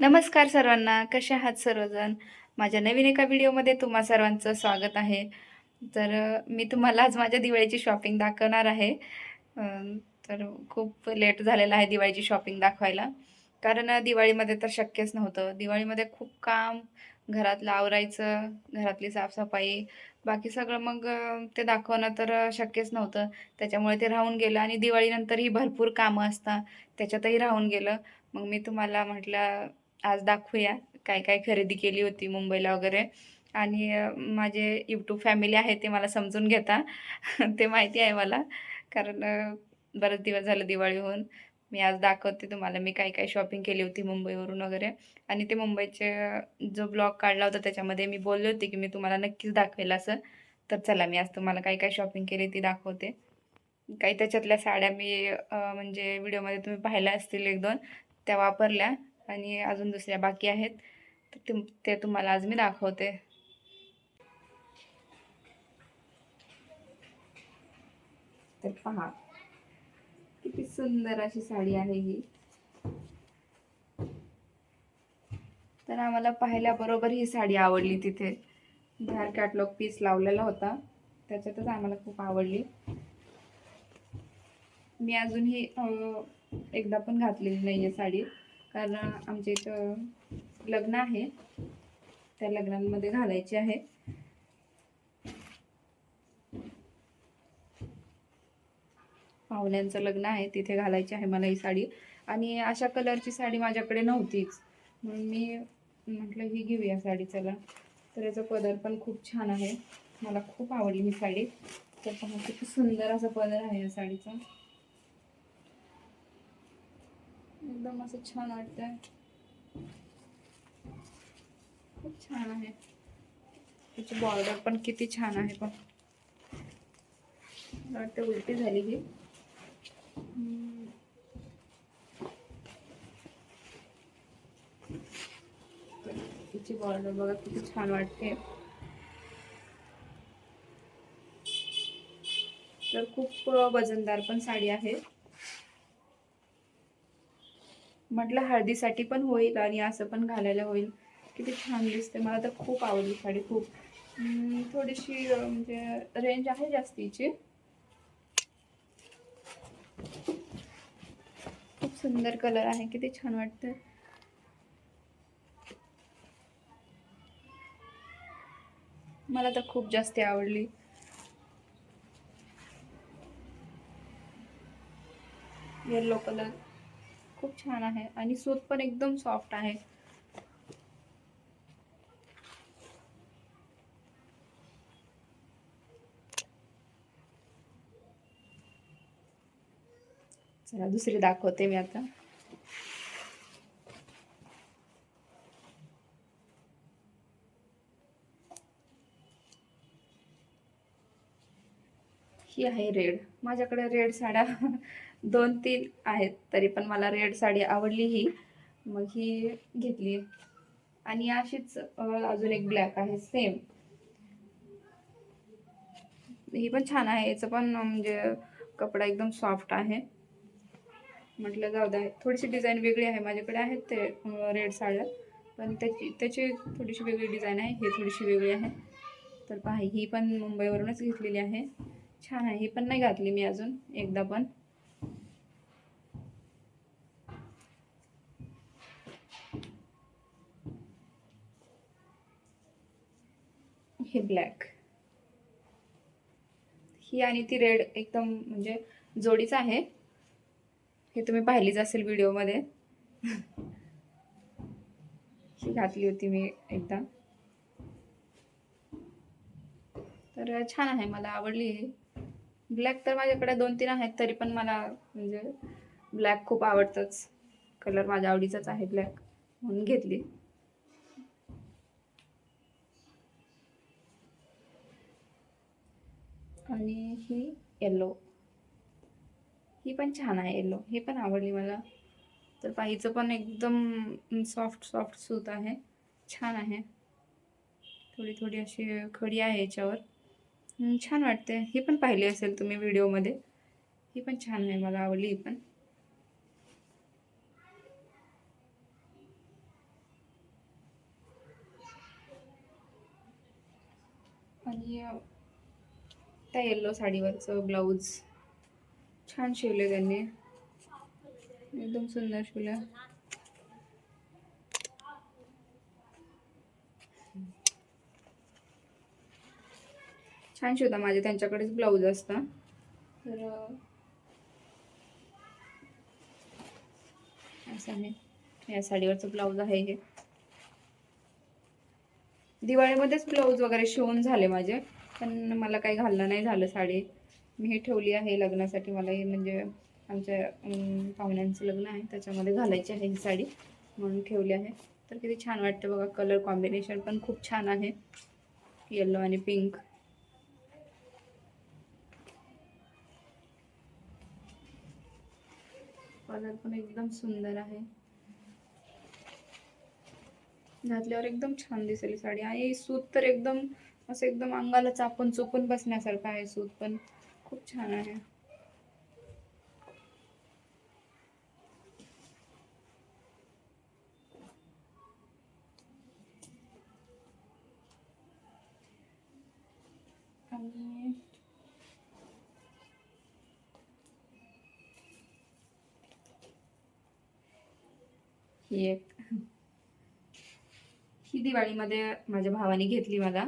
नमस्कार सर्वांना कसे आहात सर्वजण? माझ्या नवीन एका व्हिडिओमध्ये तुम्हा सर्वांचं स्वागत आहे. तर मी तुम्हाला आज माझ्या दिवाळीची शॉपिंग दाखवणार आहे. तर खूप लेट झालेलं आहे दिवाळीची शॉपिंग दाखवायला. कारण दिवाळीमध्ये तर शक्यच नव्हतं. दिवाळीमध्ये खूप काम घरातलं आवरायचं घरातली साफसफाई बाकी सगळं मग ते दाखवणं तर शक्यच नव्हतं. त्याच्यामुळे ते राहून गेलं आणि दिवाळीनंतरही भरपूर कामं असतात. त्याच्यातही राहून गेलं. मग मी तुम्हाला म्हटलं आज दाखवूया काय काय खरेदी केली होती मुंबईला वगैरे. आणि माझे यूट्यूब फॅमिली आहे ते मला समजून घेता. ते माहिती आहे मला. कारण बरेच दिवस झालं दिवाळी होऊन मी आज दाखवते तुम्हाला मी काय काय शॉपिंग केली होती मुंबईवरून वगैरे. आणि ते मुंबईचे जो ब्लॉग काढला होता त्याच्यामध्ये मी बोलले होते की मी तुम्हाला नक्कीच दाखवेल असं. तर चला मी आज तुम्हाला काय काय शॉपिंग केली ती दाखवते. काही त्याच्यातल्या साड्या मी म्हणजे व्हिडिओमध्ये तुम्ही पाहिल्या असतील एक दोन त्या वापरल्या. आणि अजून दुसऱ्या बाकी आहेत. तर ते ते तुम्हाला आज मी दाखवते. तर पहा किती सुंदर अशी साडी आहे ही. तर आम्हाला पाहिल्याबरोबर ही साडी आवडली तिथे. बाहेर कॅटलॉग पीस लावलेला होता. त्याच्यातच आम्हाला खूप आवडली. मी अजूनही एकदा पण घातलेली नाही आहे साडी. कारण आमच्या इथं लग्न आहे. त्या लग्नांमध्ये घालायचे आहे. पाहुण्यांचं लग्न आहे. तिथे घालायची आहे मला ही साडी. आणि अशा कलरची साडी माझ्याकडे नव्हतीच. म्हणून मी म्हटलं ही घेऊया साडी चला. तर याचा पदर पण खूप छान आहे. मला खूप आवडली ही साडी. तर पहा खूप सुंदर असा पदर आहे या साडीचा. एकदम असं छान वाटतंय. खूप छान आहे. त्याची बॉर्डर पण किती छान आहे पण. वाटतं उलटी झाली ही. तिची बॉर्डर बघा किती छान वाटते. तर खूप वजनदार पण साडी आहे. म्हटलं हळदीसाठी पण होईल आणि असं पण घालायला होईल. किती छान दिसते. मला तर खूप आवडली साडी खूप. थोडीशी म्हणजे रेंज आहे जास्तीची. खूप सुंदर कलर आहे. किती छान वाटतं मला तर खूप जास्त आवडली. येल्लो कलर खूप छान आहे आणि सूत पण एकदम सॉफ्ट आहे. चला दुसरी दाखवते मी आता. ही आहे रेड. माझ्याकडे रेड साड्या. दोन तीन आहेत तरी पण मला रेड साडी आवडली ही. मग ही घेतली. आणि अशीच अजून एक ब्लॅक आहे सेम ही पण छान आहे याचं पण म्हणजे कपडा एकदम सॉफ्ट आहे. म्हटलं जाऊ द्या थोडीशी डिझाईन वेगळी आहे माझ्याकडे आहेत ते रेड साड्या. पण त्याची त्याची थोडीशी वेगळी डिझाईन आहे ही थोडीशी वेगळी आहे. तर पहा ही पण मुंबईवरूनच घेतलेली आहे. छान आहे ही पण नाही घातली मी अजून एकदा पण. हे ब्लॅक ही आणि ती रेड एकदम म्हणजे जोडीच आहे. हे तुम्ही पाहिलीच असेल व्हिडिओमध्ये ही घातली होती मी एकदा. तर छान आहे मला आवडली ही. ब्लॅक तर माझ्याकडे दोन तीन आहेत तरी पण मला म्हणजे ब्लॅक खूप आवडतंच. कलर माझ्या आवडीचाच आहे ब्लॅक म्हणून घेतली. आणि ही येलो ही पण छान आहे येलो हे पण आवडली मला. तर पाहिचं पण एकदम सॉफ्ट सॉफ्ट सूत आहे. छान आहे. थोडी थोडी अशी खडी आहे याच्यावर. छान वाटते. ही पण पाहिली असेल तुम्ही व्हिडिओमध्ये. ही पण छान आहे मला आवडली ही पण. आणि बघता येल्लो साडीवरचं ब्लाऊज छान शिवले त्यांनी. एकदम सुंदर शिवलं. छान शिवता माझे त्यांच्याकडेच ब्लाऊज असतं. तर असं आहे. या साडीवरचं ब्लाऊज आहे हे. दिवाळीमध्येच ब्लाऊज वगैरे शिवून झाले माझे. पण मला काही घालणं नाही झालं साडी. मी ही ठेवली आहे लग्नासाठी. मला ही म्हणजे आमच्या पाहुण्यांचं लग्न आहे. त्याच्यामध्ये घालायची आहे ही साडी म्हणून ठेवली आहे. तर किती छान वाटते बघा. कलर कॉम्बिनेशन पण खूप छान आहे. येल्लो आणि पिंक कलर पण एकदम सुंदर आहे. घातल्यावर एकदम छान दिसेल साडी. आणि सूत तर एकदम असं एकदम अंगाला चापून चुपून बसण्यासारखं आहे सूत पण खूप छान आहे. आणि ही एक ही दिवाळीमध्ये माझ्या भावाने घेतली मला.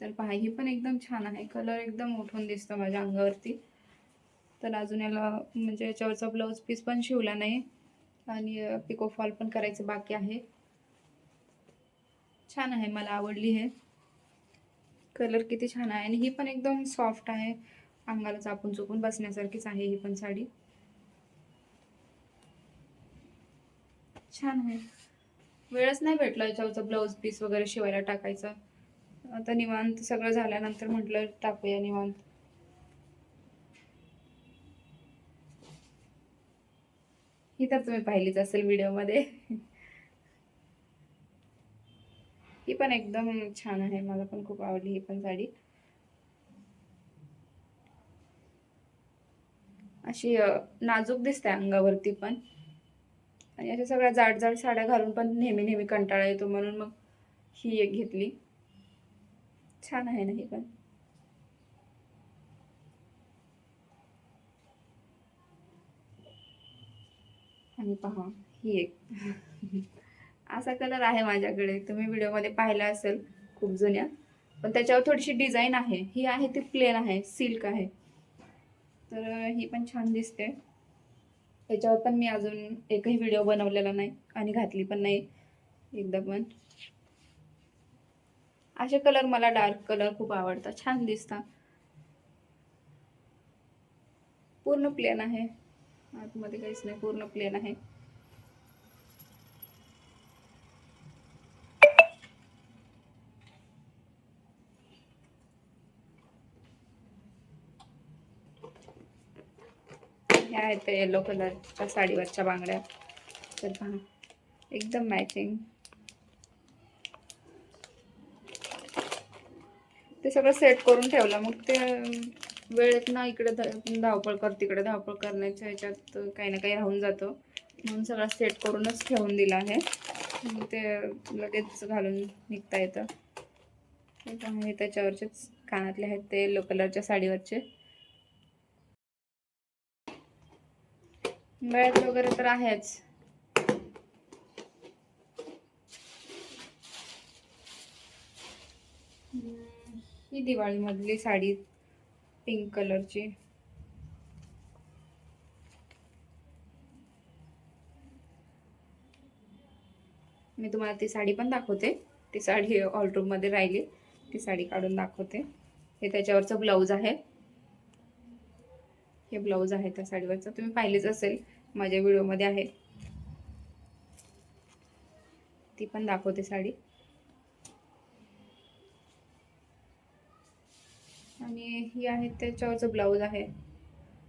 तर पहा ही पण एकदम छान आहे. कलर एकदम उठून दिसतो माझ्या अंगावरती. तर अजून याला म्हणजे याच्यावरचा ब्लाऊज पीस पण शिवला नाही. आणि पिको फॉल पण करायचं बाकी आहे. छान आहे मला आवडली हे. कलर किती छान आहे. आणि ही पण एकदम सॉफ्ट आहे. अंगाला चापून चुपून बसण्यासारखीच आहे ही पण साडी. छान आहे. वेळच नाही भेटला याच्यावरचा ब्लाऊज पीस वगैरे शिवायला टाकायचा. आता निवांत सगळं झाल्यानंतर म्हटलं टाकूया निवांत. ही तर तुम्ही पाहिलीच असेल व्हिडिओमध्ये. ही पण एकदम छान आहे मला पण खूप आवडली ही पण साडी. अशी नाजूक दिसते अंगावरती पण. आणि अशा सगळ्या जाड जाड साड्या घालून पण नेहमी नेहमी कंटाळा येतो म्हणून मग ही एक घेतली. छान आहे ना ही पण. आणि पहा ही एक. असा कलर आहे माझ्याकडे. तुम्ही व्हिडिओमध्ये पाहिला असेल खूप जुन्या. पण त्याच्यावर थोडीशी डिझाईन आहे. ही आहे ती प्लेन आहे. सिल्क आहे. तर ही पण छान दिसते. त्याच्यावर पण मी अजून एकही व्हिडिओ बनवलेला नाही आणि घातली पण नाही. एकदा पण. असे कलर मला डार्क कलर खूप आवडतात. छान दिसतात. पूर्ण प्लेन आहे. आतमध्ये काहीच नाही पूर्ण प्लेन आहे. ह्या आहेत येलो कलरच्या साडीवरच्या बांगड्या. तर पहा एकदम मॅचिंग ते सगळं सेट करून ठेवलं. मग ते वेळेत ना इकडे धावपळ कर तिकडे धावपळ करण्याच्या ह्याच्यात काही ना काही राहून जातो. म्हणून सगळं सेट करूनच ठेवून दिलं आहे. मग ते लगेच घालून निघता येतं. हे हे त्याच्यावरचेच कानातले आहेत ते येलो कलरच्या साडीवरचे. गळ्यात वगैरे तर आहेच. ही दिवाळीमधली साडी पिंक कलरची मी तुम्हाला ती साडी पण दाखवते. ती साडी ऑलरूममध्ये राहिली. ती साडी काढून दाखवते. हे त्याच्यावरचं ब्लाऊज आहे. हे ब्लाऊज आहे त्या साडीवरचं. तुम्ही पाहिलेच असेल. माझ्या व्हिडिओमध्ये आहे. ती पण दाखवते साडी आणि ही आहे त्याच्यावरचं ब्लाऊज आहे.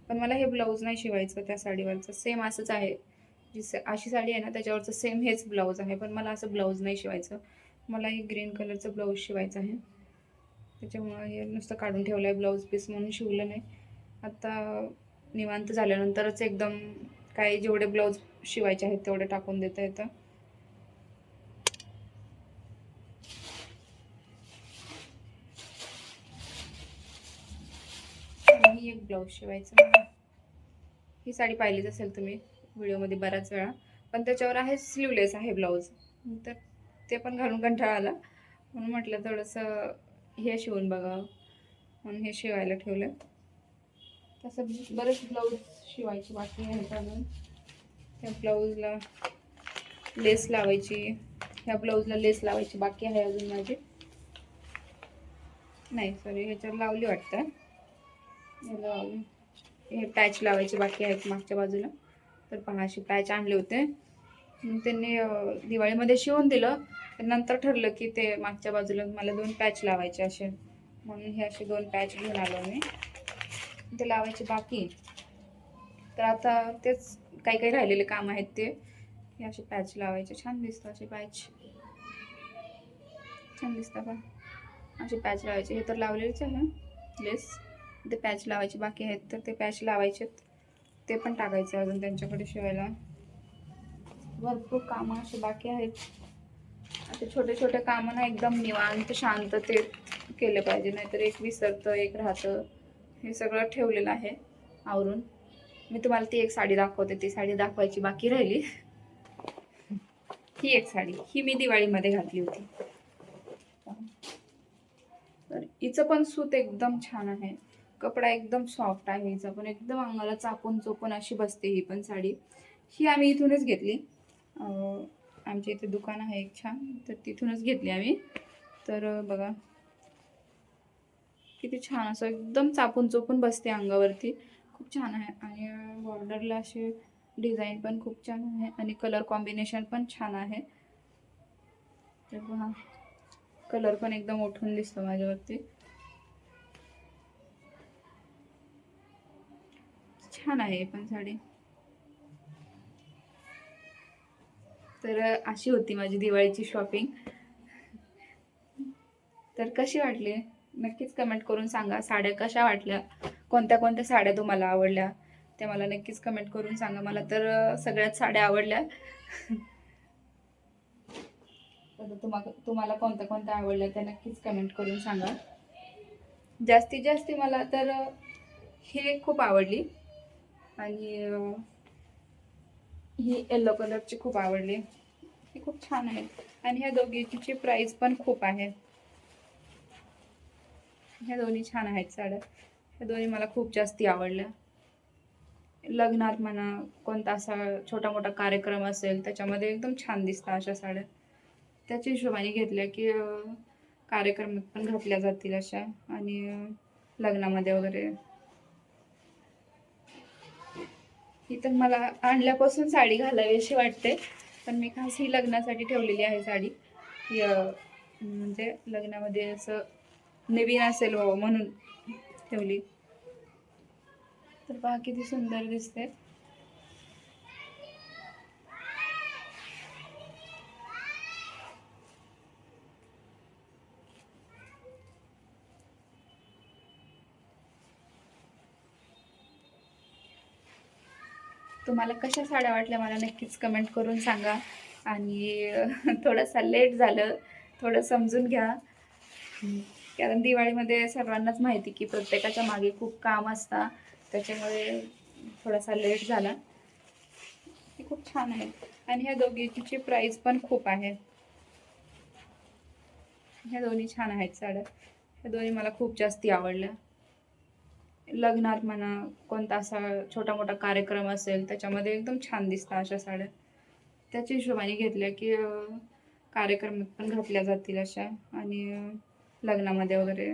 पण मला हे ब्लाऊज नाही शिवायचं त्या साडीवरचं. सेम असंच आहे. जी अशी साडी आहे ना त्याच्यावरचं सेम हेच ब्लाऊज आहे. पण मला असं ब्लाऊज नाही शिवायचं. मला हे ग्रीन कलरचं ब्लाऊज शिवायचं आहे. त्याच्यामुळं हे नुसतं काढून ठेवलं आहे ब्लाऊज पीस म्हणून शिवलं नाही. आता निवांत झाल्यानंतरच एकदम काय जेवढे ब्लाऊज शिवायचे आहेत तेवढे टाकून देता येतं आणि एक ब्लाऊज शिवायचं ही साडी पाहिलीच असेल तुम्ही व्हिडिओमध्ये बऱ्याच वेळा. पण त्याच्यावर आहे स्लीवलेस आहे ब्लाऊज. तर ते पण घालून कंटाळा आला. म्हणून म्हटलं थोडंसं हे शिवून बघावं म्हणून हे शिवायला ठेवलं. तसं बरेच ब्लाऊज शिवायचे बाकी आहे अजून. त्या ब्लाऊजला लेस लावायची. ह्या ब्लाऊजला लेस लावायची बाकी आहे अजून माझी. नाही सॉरी ह्याच्यावर लावली वाटतं. हे पॅच लावायचे बाकी आहेत मागच्या बाजूला. तर पहा असे पॅच आणले होते. त्यांनी दिवाळीमध्ये शिवून दिलं. पण नंतर ठरलं की ते मागच्या बाजूला मला दोन पॅच लावायचे असे. म्हणून हे असे दोन पॅच घेऊन आलो मी. ते लावायचे बाकी. तर आता तेच काही काही राहिलेले काम आहेत ते. हे असे पॅच लावायचे. छान दिसतं असे पॅच छान दिसतं का असे पॅच लावायचे. हे तर लावलेलेच आहे लेस ते पॅच लावायचे बाकी आहेत तर ते पॅच लावायचे ते पण टाकायचे अजून त्यांच्याकडे शिवायला. भरपूर कामं असे बाकी आहेत. आता छोटे छोटे कामं ना एकदम निवांत शांततेत केले पाहिजे. नाहीतर एक विसरतं एक राहतं. हे सगळं ठेवलेलं आहे आवरून. मी तुम्हाला ती एक साडी दाखवते. ती साडी दाखवायची बाकी राहिली. ही एक साडी. ही मी दिवाळीमध्ये घातली होती. तर हिचं पण सूत एकदम छान आहे. कपडा एकदम सॉफ्ट आहे. हिचा पण एकदम अंगाला चापून चोपून अशी बसते ही पण साडी. ही आम्ही इथूनच घेतली. आमच्या इथे दुकान आहे एक छान. तर तिथूनच घेतली आम्ही. तर बघा. किती छान असं एकदम चापून चोपून बसते अंगावरती. खूप छान आहे. आणि बॉर्डरला असे डिझाईन पण खूप छान आहे. आणि कलर कॉम्बिनेशन पण छान आहे. तर बघा. कलर पण एकदम उठून दिसतो माझ्यावरती. छान आहे पण साडी. तर अशी होती माझी दिवाळीची शॉपिंग तर कशी वाटली? नक्कीच कमेंट करून सांगा. साड्या कशा वाटल्या? कोणत्या कोणत्या साड्या तुम्हाला आवडल्या? त्या मला नक्कीच कमेंट करून सांगा. मला तर सगळ्यात साड्या आवडल्या. तर तुम्हाला तुम्हाला कोणत्या कोणत्या आवडल्या त्या नक्कीच कमेंट करून सांगा. जास्तीत जास्त मला तर हे खूप आवडली. आणि ही येल्लो कलरची खूप आवडली. ही खूप छान आहे. आणि ह्या दोघीची प्राइस पण खूप आहे. ह्या दोन्ही छान आहेत साड्या. ह्या दोन्ही मला खूप जास्ती आवडल्या. लग्नात म्हणा कोणता असा छोटा मोठा कार्यक्रम असेल त्याच्यामध्ये एकदम छान दिसतात अशा साड्या. त्याच्या हिशोबाने घेतल्या की कार्यक्रमात पण घातल्या जातील अशा. आणि लग्नामध्ये वगैरे ही तर मला आणल्यापासून साडी घालावी अशी वाटते. पण मी खास ही लग्नासाठी ठेवलेली आहे साडी. ही म्हणजे लग्नामध्ये असं नवीन असेल व्हावं म्हणून ठेवली. तर बाकी किती सुंदर दिसते. तुम्हाला कशा साड्या वाटल्या मला नक्कीच कमेंट करून सांगा. आणि थोडंसं लेट झालं थोडं समजून घ्या. कारण दिवाळीमध्ये सर्वांनाच माहिती की प्रत्येकाच्या मागे खूप काम असतं. त्याच्यामुळे थोडासा लेट झाला. हे खूप छान आहे. आणि ह्या दोघीची प्राईस पण खूप आहे. ह्या दोन्ही छान आहेत साड्या. ह्या दोन्ही मला खूप जास्ती आवडल्या. लग्नात म्हणा कोणता असा छोटा मोठा कार्यक्रम असेल त्याच्यामध्ये एकदम छान दिसतात अशा साड्या. त्याच्या हिशोबाने घेतल्या की कार्यक्रमात पण घातल्या जातील अशा आणि लग्नामध्ये वगैरे.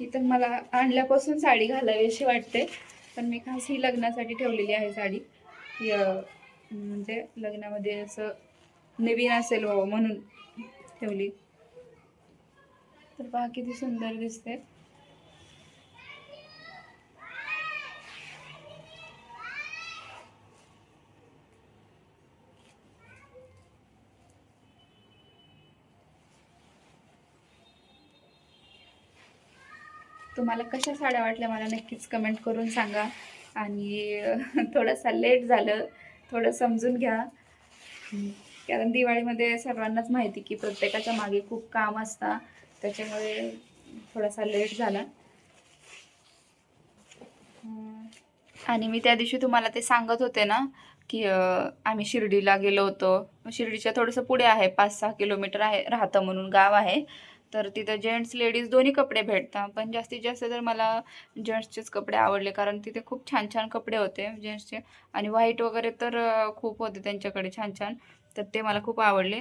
ही तर मला आणल्यापासून साडी घालावी अशी वाटते पण मी खास ही लग्नासाठी ठेवलेली आहे साडी. ही म्हणजे लग्नामध्ये असं नवीन असेल व्हावं म्हणून ठेवली. तर पहा किती सुंदर दिसते. तुम्हाला कशा साड्या वाटल्या मला नक्कीच कमेंट करून सांगा. आणि थोडासा थोडंसं लेट झालं थोडं समजून घ्या. कारण दिवाळीमध्ये सर्वांनाच माहिती की प्रत्येकाच्या मागे खूप काम असतं. त्याच्यामुळे थोडासा लेट झाला. आणि मी त्या दिवशी तुम्हाला ते सांगत होते ना की आम्ही शिर्डीला गेलो होतो. शिर्डीच्या थोडंसं पुढे आहे पाच सहा किलोमीटर आहे राहतं म्हणून गाव आहे. तर तिथं जेंट्स लेडीज दोन्ही कपडे भेटतात. पण जास्तीत जास्त तर मला जेंट्सचेच कपडे आवडले कारण तिथे खूप छान छान कपडे होते जेंट्सचे. आणि व्हाईट वगैरे तर खूप होते त्यांच्याकडे छान छान तर ते मला खूप आवडले.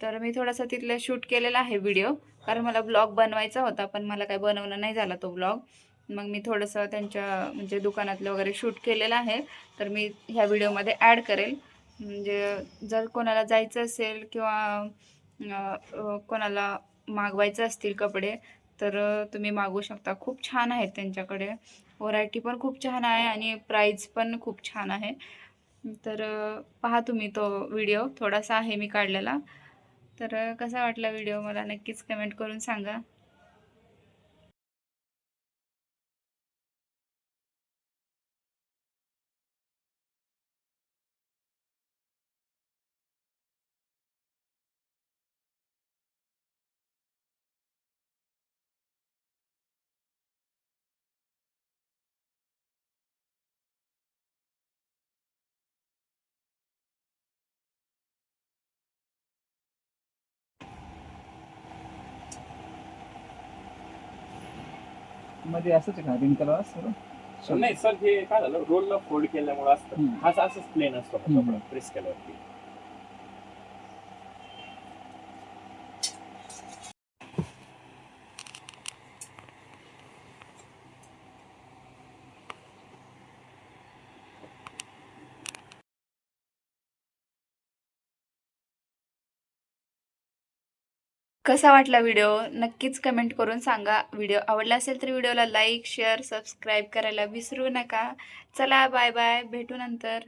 तर मी थोडासा तिथलं शूट केलेला आहे व्हिडिओ. कारण मला ब्लॉग बनवायचा होता पण मला काही बनवणं नाही झाला तो ब्लॉग. मग मी थोडंसं त्यांच्या म्हणजे दुकानातलं वगैरे शूट केलेलं आहे. तर मी ह्या व्हिडिओमध्ये ॲड करेल. म्हणजे जर कोणाला जायचं असेल किंवा कोणाला मागवायचं असतील कपडे तर तुम्ही मागवू शकता. खूप छान आहेत त्यांच्याकडे. व्हरायटी पण खूप छान आहे आणि प्राईज पण खूप छान आहे. तर पहा तुम्ही तो व्हिडिओ. थोडासा आहे मी काढलेला. तर कसा वाटला व्हिडिओ मला नक्कीच कमेंट करून सांगा. मध्ये असंच आहे का रिंग कलर असतो? नाही सर हे काय झालं रोलला फोल्ड केल्यामुळे असतं हम्म. हा असंच प्लेन असतो हम्म. प्रेस केल्यावरती कसा वाटला व्हिडिओ? नक्कीच कमेंट करून सांगा. व्हिडिओ आवडला असेल तर व्हिडिओला लाईक शेअर सबस्क्राईब करायला विसरू नका. चला बाय बाय भेटू नंतर.